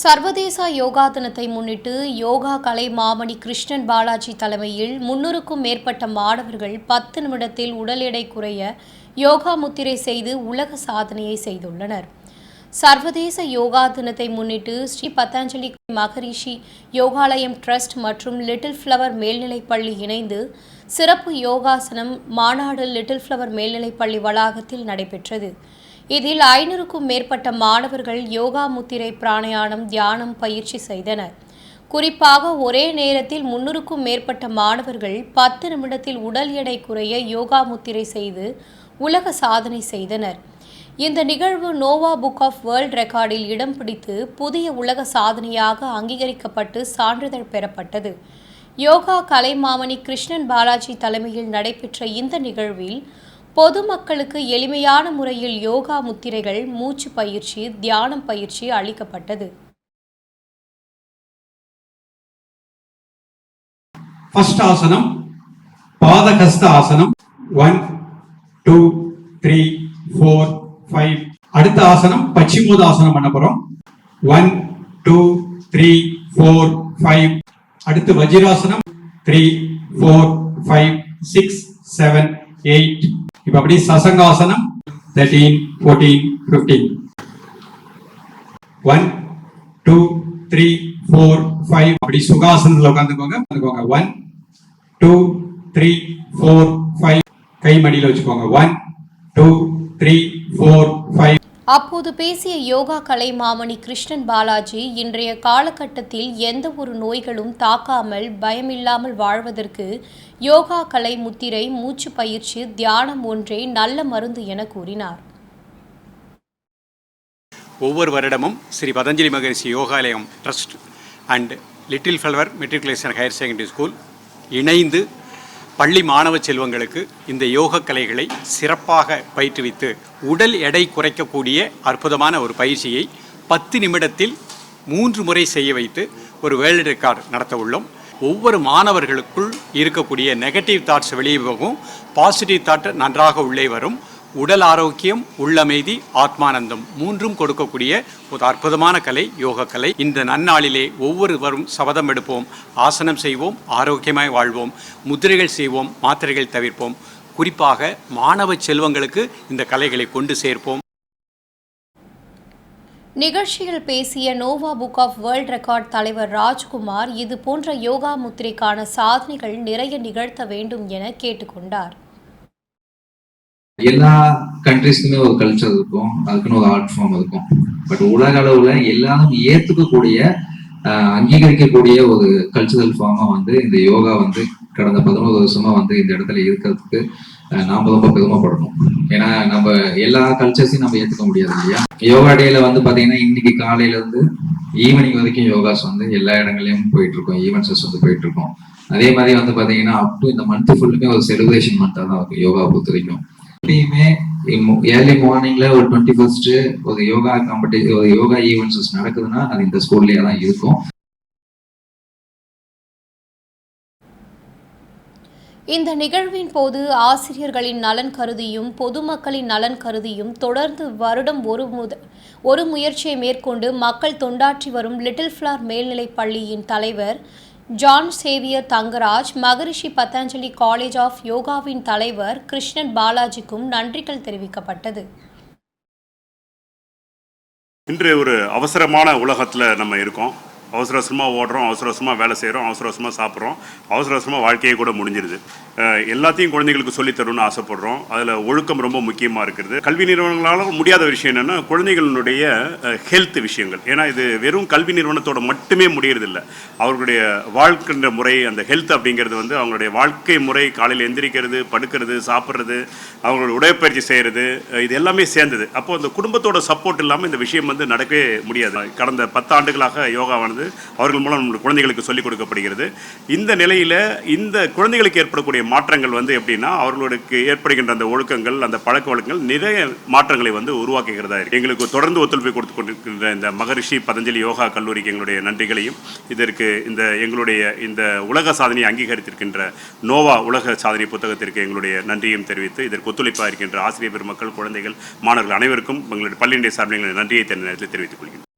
சர்வதேச யோகா தினத்தை முன்னிட்டு யோகா கலை மாமணி கிருஷ்ணன் பாலாஜி தலைமையில் முன்னூறுக்கும் மேற்பட்ட மாணவர்கள் பத்து நிமிடத்தில் உடல் எடை குறைய யோகா முத்திரை செய்து உலக சாதனையை செய்துள்ளனர். சர்வதேச யோகா தினத்தை முன்னிட்டு ஸ்ரீ பதஞ்சலி மகரிஷி யோகாலயம் ட்ரஸ்ட் மற்றும் லிட்டில் ஃப்ளவர் மேல்நிலைப்பள்ளி இணைந்து சிறப்பு யோகாசனம் மாநாடு லிட்டில் ஃப்ளவர் மேல்நிலைப்பள்ளி வளாகத்தில் நடைபெற்றது. இதில் ஐநூறுக்கும் மேற்பட்ட மாணவர்கள் யோகா முத்திரை பிராணயானம் தியானம் பயிற்சி செய்தனர். குறிப்பாக ஒரே நேரத்தில் முன்னூறுக்கும் மேற்பட்ட மாணவர்கள் பத்து நிமிடத்தில் உடல் எடை குறைய யோகா முத்திரை செய்து உலக சாதனை செய்தனர். இந்த நிகழ்வு நோவா புக் ஆஃப் வேர்ல்ட் ரெக்கார்டில் இடம் பிடித்து புதிய உலக சாதனையாக அங்கீகரிக்கப்பட்டு சான்றிதழ் பெறப்பட்டது. யோகா கலைமாமணி கிருஷ்ணன் பாலாஜி தலைமையில் நடைபெற்ற இந்த நிகழ்வில் பொதுமக்களுக்கு எளிமையான முறையில் யோகா முத்திரைகள் மூச்சு பயிற்சி தியானம் பயிற்சி அளிக்கப்பட்டது. ஃபர்ஸ்ட் ஆசனம் பாதகஸ்த ஆசனம். One two three four five அடுத்த ஆசனம் பச்சிமோதாசனம் பண்ண போறோம். One two three four five அடுத்து வஜிராசனம் three four five six seven eight இப்போ அப்படி சசங்காசனம் thirteen fourteen fifteen one two three four five அப்படி சுகாசனத்தில் உட்காந்துக்கோங்க உட்காந்துக்கோங்க one two three four five கை மடியில் வச்சுக்கோங்க. One two three four five அப்போது பேசிய யோகா கலை மாமணி கிருஷ்ணன் பாலாஜி இன்றைய காலகட்டத்தில் எந்த ஒரு நோய்களும் தாக்காமல் பயமில்லாமல் வாழ்வதற்கு யோகா கலை முத்திரை மூச்சு பயிற்சி தியானம் ஒன்றே நல்ல மருந்து என கூறினார். ஒவ்வொரு வருடமும் Sri Patanjali Maharishi Yogalayam trust and little flower matriculation higher secondary school இணைந்து பள்ளி மாணவ செல்வங்களுக்கு இந்த யோக கலைகளை சிறப்பாக பயிற்றுவித்து உடல் எடை குறைக்கக்கூடிய அற்புதமான ஒரு பயிற்சியை பத்து நிமிடத்தில் மூன்று முறை செய்ய வைத்து ஒரு வேர்ல்டு ரெக்கார்டு நடத்த உள்ளோம். ஒவ்வொரு மாணவர்களுக்குள் இருக்கக்கூடிய நெகட்டிவ் தாட்ஸ் வெளியே போகும். பாசிட்டிவ் தாட் நன்றாக உள்ளே வரும். உடல் ஆரோக்கியம் உள்ளமைதி ஆத்மானந்தம் மூன்றும் கொடுக்கக்கூடிய ஒரு அற்புதமான கலை யோக கலை. இந்த நன்னாளிலே ஒவ்வொருவரும் சபதம் எடுப்போம் ஆசனம் செய்வோம் ஆரோக்கியமாய் வாழ்வோம் முத்திரைகள் செய்வோம் மாத்திரைகள் தவிர்ப்போம். குறிப்பாக மாணவ செல்வங்களுக்கு இந்த கலைகளை கொண்டு சேர்ப்போம். நிகழ்ச்சியில் பேசிய Nova book of world record தலைவர் ராஜ்குமார் இது போன்ற யோகா முத்திரைக்கான சாதனைகள் நிறைய நிகழ்த்த வேண்டும் என கேட்டுக்கொண்டார். எல்லா கண்ட்ரிஸ்க்குமே ஒரு கல்ச்சர் இருக்கும். அதுக்குன்னு ஒரு ஆர்ட் ஃபார்ம் இருக்கும். பட் உலக அளவுல எல்லாரும் ஏத்துக்கக்கூடிய அங்கீகரிக்கக்கூடிய ஒரு கல்ச்சுரல் ஃபார்மா வந்து இந்த யோகா வந்து கடந்த பதினோரு வருஷமா வந்து இந்த இடத்துல இருக்கிறதுக்கு நாம ரொம்ப பெருமைப்படணும். ஏன்னா நம்ம எல்லா கல்ச்சர்ஸையும் நம்ம ஏத்துக்க முடியாது இல்லையா? யோகா டேல வந்து பாத்தீங்கன்னா இன்னைக்கு காலையில இருந்து ஈவினிங் வரைக்கும் யோகாஸ் வந்து எல்லா இடங்களையும் போயிட்டு இருக்கோம் ஈவெண்ட்ஸஸ் வந்து போயிட்டு இருக்கோம் அதே மாதிரி வந்து பாத்தீங்கன்னா அப் டு இந்த மந்த் ஃபுல்லுமே ஒரு செலிப்ரேஷன் மந்த்தா தான் இருக்கும் யோகா பொறுத்த வரைக்கும். எப்பயுமே ஏர்லி மார்னிங்ல ஒரு டுவெண்ட்டி ஃபர்ஸ்ட் ஒரு யோகா காம்படிஷன் ஒரு யோகா ஈவெண்ட்ஸ் நடக்குதுன்னா அது இந்த ஸ்கூல்லேயே தான் இருக்கும். இந்த நிகழ்வின் போது ஆசிரியர்களின் நலன் கருதியும் பொதுமக்களின் நலன் கருதியும் தொடர்ந்து வருடம் ஒரு முத ஒரு முயற்சியை மேற்கொண்டு மக்கள் தொண்டாற்றி வரும் லிட்டில் ஃப்ளார் மேல்நிலைப் பள்ளியின் தலைவர் John Xavier Thangaraj Maharishi Patanjali college of யோகாவின் தலைவர் கிருஷ்ணன் பாலாஜிக்கும் நன்றிகள் தெரிவிக்கப்பட்டது. இன்று ஒரு அவசரமான உலகத்தில் நம்ம இருக்கோம். அவசர அவசரமாக ஓடுறோம் அவசர அவசரமாக வேலை செய்கிறோம் அவசர அவசரமாக சாப்பிட்றோம். அவசர அவசரமாக வாழ்க்கையே கூட முடிஞ்சிருது. எல்லாத்தையும் குழந்தைகளுக்கு சொல்லித்தரணும்னு ஆசைப்படுறோம். அதில் ஒழுக்கம் ரொம்ப முக்கியமாக இருக்கிறது கல்வி நிறுவனங்களால் முடியாத விஷயம் என்னென்னா குழந்தைகளுடைய ஹெல்த் விஷயங்கள். ஏன்னா இது வெறும் கல்வி நிறுவனத்தோட மட்டுமே முடியறதில்ல. அவர்களுடைய வாழ்க்கின்ற முறை அந்த ஹெல்த் அப்படிங்கிறது வந்து அவங்களுடைய வாழ்க்கை முறை காலையில் எந்திரிக்கிறது படுக்கிறது சாப்பிட்றது அவங்களோட உடற்பயிற்சி செய்கிறது இது எல்லாமே சேர்ந்தது. அப்போது அந்த குடும்பத்தோட சப்போர்ட் இல்லாமல் இந்த விஷயம் வந்து நடக்கவே முடியாது. கடந்த பத்தாண்டுகளாக யோகாவானது அவர்கள் மூலம் நம்முடைய குழந்தைகளுக்கு சொல்லிக் கொடுக்கப்படுகிறது. இந்த நிலையில் இந்த குழந்தைகளுக்கு ஏற்படக்கூடிய மாற்றங்கள் வந்து எப்படின்னா அவர்களுக்கு ஏற்படுகின்ற அந்த ஒழுக்கங்கள் அந்த பழக்க வழக்கங்கள் நிறைய மாற்றங்களை வந்து உருவாக்குகிறதா இருக்கு. எங்களுக்கு தொடர்ந்து ஒத்துழைப்பு கொடுத்து கொண்டிருக்கின்ற இந்த மகரிஷி பதஞ்சலி யோகா கல்லூரிக்கு எங்களுடைய நன்றிகளையும் இதற்கு இந்த எங்களுடைய இந்த உலக சாதனையை அங்கீகரித்திருக்கின்ற நோவா உலக சாதனை புத்தகத்திற்கு எங்களுடைய நன்றியும் தெரிவித்து இதற்கு ஒத்துழைப்பாக இருக்கின்ற ஆசிரியர் பெருமக்கள் குழந்தைகள் மாணவர்கள் அனைவருக்கும் எங்களுடைய பள்ளியினுடைய சார்பில் எங்களுடைய நன்றியை தன் நேரத்தில் தெரிவித்துக் கொள்கிறேன்.